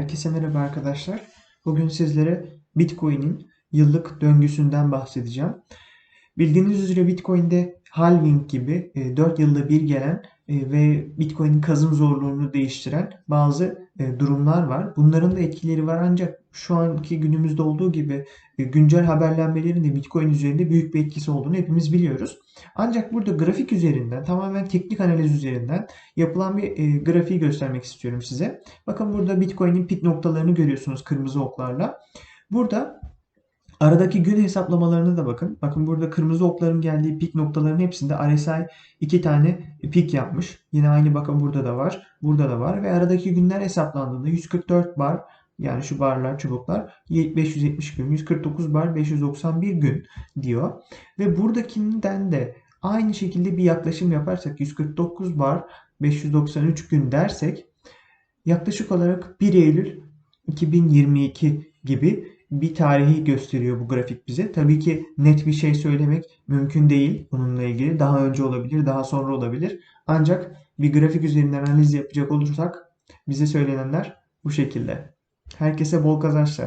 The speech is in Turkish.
Herkese merhaba arkadaşlar. Bugün sizlere Bitcoin'in yıllık döngüsünden bahsedeceğim. Bildiğiniz üzere Bitcoin'de halving gibi 4 yılda bir gelen e, ve Bitcoin'in kazım zorluğunu değiştiren bazı e, durumlar var. Bunların da etkileri var ancak şu anki günümüzde olduğu gibi e, güncel haberlenmelerin de Bitcoin üzerinde büyük bir etkisi olduğunu hepimiz biliyoruz. Ancak burada grafik üzerinden tamamen teknik analiz üzerinden yapılan bir grafiği göstermek istiyorum size. Bakın burada Bitcoin'in pik noktalarını görüyorsunuz kırmızı oklarla. Burada Aradaki gün hesaplamalarına da bakın. Bakın burada kırmızı okların geldiği pik noktaların hepsinde RSI iki tane pik yapmış. Yine aynı bakın burada da var. Burada da var. Ve aradaki günler hesaplandığında 144 bar yani şu barlar çubuklar 570 gün 149 bar 591 gün diyor. Ve buradakinden de aynı şekilde bir yaklaşım yaparsak 149 bar 593 gün dersek yaklaşık olarak 1 Eylül 2022 gibi bir tarihi gösteriyor bu grafik bize. Tabii ki net bir şey söylemek mümkün değil bununla ilgili. Daha önce olabilir, daha sonra olabilir. Ancak bir grafik üzerinden analiz yapacak olursak bize söylenenler bu şekilde. Herkese bol kazançlar.